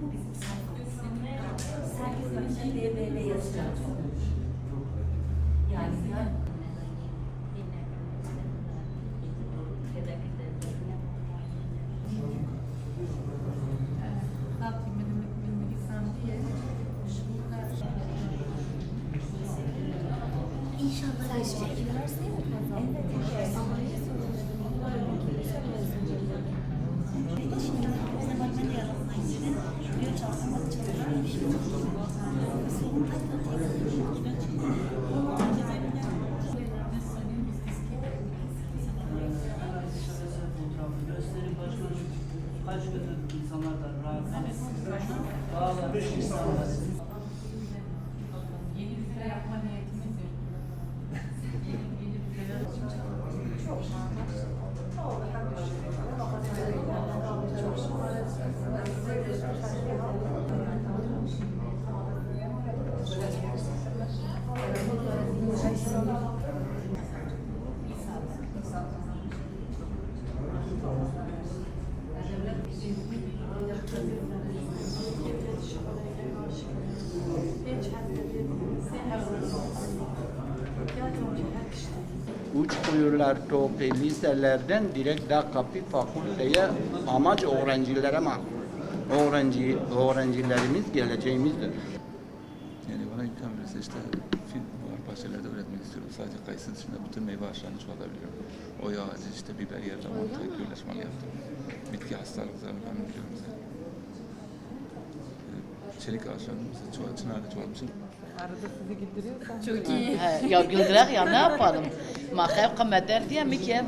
Bu bizim sayfamız. Sergizin DBB yazacağız. Yani ya. İnşallah üniversiteye mi kazandın? Evet. Kaç gündür insanlardan rahatsız. Bağlar insanlar. Uç kuyular topi liselerden direkt da kapı fakülteye amaç öğrencilere mahsus. Öğrenci, öğrencilerimiz geleceğimizdir. Yani bana imkan verirse işte film var bahçelerde öğretmek istiyorum. Sadece kayısı dışında bütün meyve ağaçlarını çoğalabiliyorum. Oya ağacı, işte biber yerine ortaya gölleşmeli yaptım. Bitki hastalıklarını ben biliyorum zaten. Ee, Çelik ağaçlarını mesela çoğal, çınarda çoğalmışım. Arada sizi gittiriyorsan. çok iyi. ya güldürek ya ne yapalım? Mahkep kımetler diye mi ki?